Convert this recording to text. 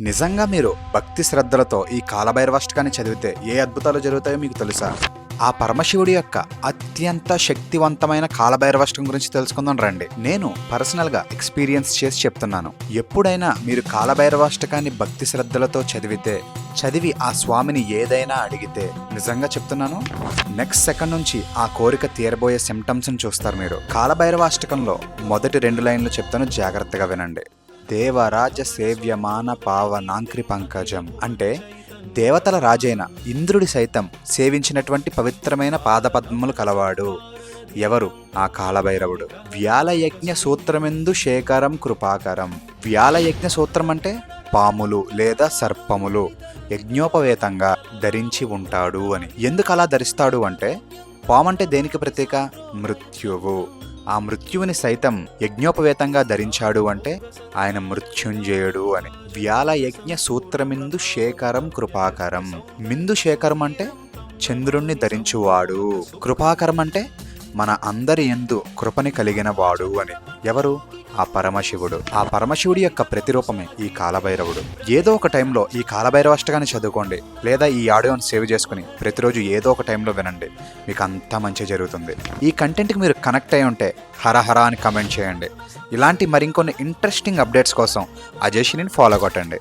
నిజంగా మీరు భక్తి శ్రద్ధలతో ఈ కాలభైరవాష్టకాన్ని చదివితే ఏ అద్భుతాలు జరుగుతాయో మీకు తెలుసా? ఆ పరమశివుడి యొక్క అత్యంత శక్తివంతమైన కాలభైరవాష్టకం గురించి తెలుసుకుందాం రండి. నేను పర్సనల్గా ఎక్స్పీరియన్స్ చేసి చెప్తున్నాను. ఎప్పుడైనా మీరు కాలభైరవాష్టకాన్ని భక్తి శ్రద్ధలతో చదివితే చదివి ఆ స్వామిని ఏదైనా అడిగితే నిజంగా చెప్తున్నాను? నెక్స్ట్ సెకండ్ నుంచి ఆ కోరిక తీరబోయే సిమ్టమ్స్ చూస్తారు మీరు. కాలభైరవాష్టకంలో మొదటి రెండు లైన్లు చెప్తాను జాగ్రత్తగా వినండి. దేవరాజ సేవ్యమాన పావనాంక్రి పంకజం. అంటే దేవతల రాజైన ఇంద్రుడి సైతం సేవించినటువంటి పవిత్రమైన పాదపద్మములు కలవాడు. ఎవరు? ఆ కాలభైరవుడు. వ్యాలయజ్ఞ సూత్రమెందు శేఖరం కృపాకరం. వ్యాలయజ్ఞ సూత్రం అంటే పాములు లేదా సర్పములు యజ్ఞోపవేతంగా ధరించి ఉంటాడు అని. ఎందుకు అలా ధరిస్తాడు అంటే పాము అంటే దేనికి ప్రతీక? మృత్యువు. ఆ మృత్యువుని సైతం యజ్ఞోపవేతంగా ధరించాడు అంటే ఆయన మృత్యుంజయుడు అని. వ్యాల యజ్ఞ సూత్రమిందు శేఖరం కృపాకరం. మిందు శేఖరం అంటే చంద్రుణ్ణి ధరించువాడు. కృపాకరం అంటే మన అందరి ఎందు కృపని కలిగిన వాడు అని. ఎవరు? ఆ పరమశివుడు. ఆ పరమశివుడి యొక్క ప్రతిరూపమే ఈ కాలభైరవుడు. ఏదో ఒక టైంలో ఈ కాలభైరవాష్టకాన్ని చదువుకోండి లేదా ఈ ఆడియోని సేవ్ చేసుకుని ప్రతిరోజు ఏదో ఒక టైంలో వినండి. మీకు అంతా మంచి జరుగుతుంది. ఈ కంటెంట్కి మీరు కనెక్ట్ అయి ఉంటే హరహర అని కమెంట్ చేయండి. ఇలాంటి మరికొన్ని ఇంట్రెస్టింగ్ అప్డేట్స్ కోసం అజేషిని ఫాలో కొట్టండి.